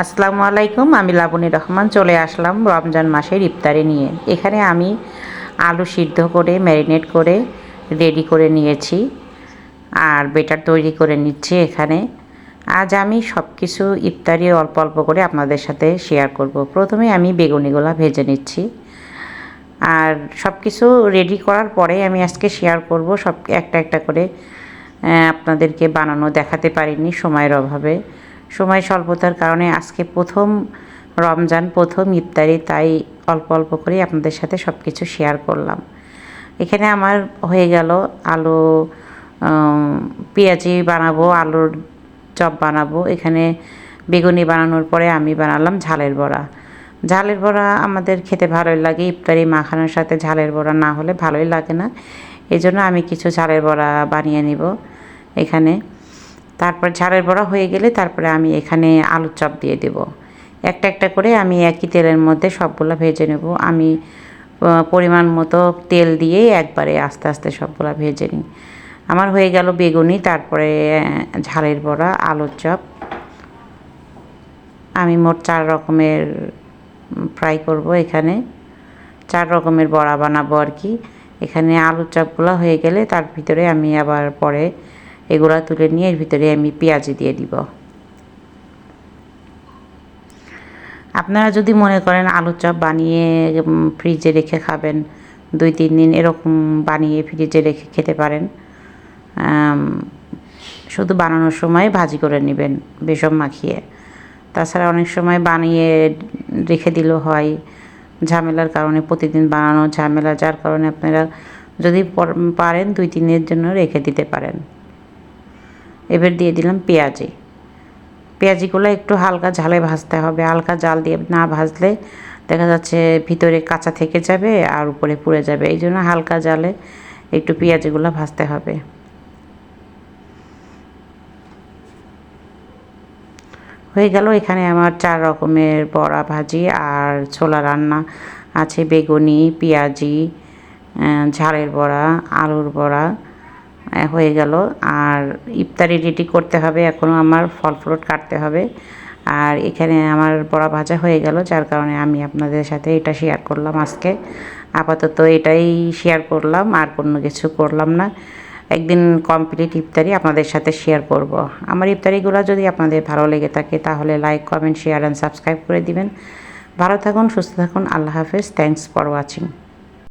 আসসালামু আলাইকুম, আমি লাবণী রহমান চলে আসলাম রমজান মাসের ইফতারি নিয়ে। এখানে আমি আলু সিদ্ধ করে, ম্যারিনেট করে, রেডি করে নিয়েছি আর বেটার তৈরি করে নিচ্ছি এখানে। আজ আমি সব কিছু ইফতারি অল্প অল্প করে আপনাদের সাথে শেয়ার করব। প্রথমে আমি বেগুনিগুলা ভেজে নিচ্ছি। আর সব কিছু রেডি করার পরে আমি আজকে শেয়ার করব সব একটা একটা করে আপনাদেরকে বানানো দেখাতে পারিনি সময়ের অভাবে। সময় স্বল্পতার কারণে আজকে প্রথম রমজান, প্রথম ইফতারি, তাই অল্প অল্প করে আপনাদের সাথে সব কিছু শেয়ার করলাম। এখানে আমার হয়ে গেল আলু পেঁয়াজি বানাবো, আলুর চপ বানাবো। এখানে বেগুনি বানানোর পরে আমি বানালাম ঝালের বড়া। ঝালের বড়া আমাদের খেতে ভালোই লাগে, ইফতারি মাখানোর সাথে ঝালের বড়া না হলে ভালোই লাগে না। এই জন্য আমি কিছু ঝালের বড়া বানিয়ে নিব এখানে। তারপর ঝালের বড়া হয়ে গেলে তারপরে আমি এখানে আলুর চপ দিয়ে দেব। একটা একটা করে আমি একই তেলের মধ্যে সবগুলো ভেজে নেব। আমি পরিমাণ মতো তেল দিয়ে একবারে আস্তে আস্তে সবগুলো ভেজে নিই। আমার হয়ে গেল বেগুনি, তারপরে ঝালের বড়া, আলুর চপ। আমি মোট চার রকমের ফ্রাই করব এখানে। চার রকমের বড়া বানাবো আর কি। এখানে আলুর চপগুলো হয়ে গেলে তার ভিতরে আমি আবার পরে এগুলো তুলে নিয়ে এর ভিতরে আমি পেঁয়াজি দিয়ে দিব। আপনারা যদি মনে করেন আলুর চপ বানিয়ে ফ্রিজে রেখে খাবেন দুই তিন দিন এরকম বানিয়ে ফ্রিজে রেখে খেতে পারেন। শুধু বানানোর সময় ভাজি করে নেবেন বেসম মাখিয়ে। তাছাড়া অনেক সময় বানিয়ে রেখে দিলেও হয়, ঝামেলার কারণে প্রতিদিন বানানো ঝামেলা, যার কারণে আপনারা যদি পারেন দুই তিন দিনের জন্য রেখে দিতে পারেন। এবার দিয়ে দিলাম পেঁয়াজি। পেঁয়াজিগুলো একটু হালকা ঝালে ভাজতে হবে। হালকা জাল দিয়ে না ভাজলে দেখা যাচ্ছে ভিতরে কাঁচা থেকে যাবে আর উপরে পুড়ে যাবে। এই জন্য হালকা জালে একটু পেঁয়াজিগুলো ভাজতে হবে। হয়ে গেল এখানে আমার চার রকমের বড়া ভাজি আর ছোলা রান্না আছে। বেগুনি, পেঁয়াজি ঝালের বড়া, আলুর বড়া হয়ে গেল। আর ইফতারি রেডি করতে হবে, এখনও আমার ফল ফ্রুট কাটতে হবে। আর এখানে আমার বড়া ভাজা হয়ে গেল, যার কারণে আমি আপনাদের সাথে এটা শেয়ার করলাম আজকে। আপাতত এটাই শেয়ার করলাম, আর কোনো কিছু করলাম না। একদিন কমপ্লিট ইফতারি আপনাদের সাথে শেয়ার করব। আমার ইফতারিগুলো যদি আপনাদের ভালো লেগে থাকে, তাহলে like comment share and subscribe করে দিবেন। ভালো থাকুন, সুস্থ থাকুন, আল্লাহ হাফেজ। Thanks for watching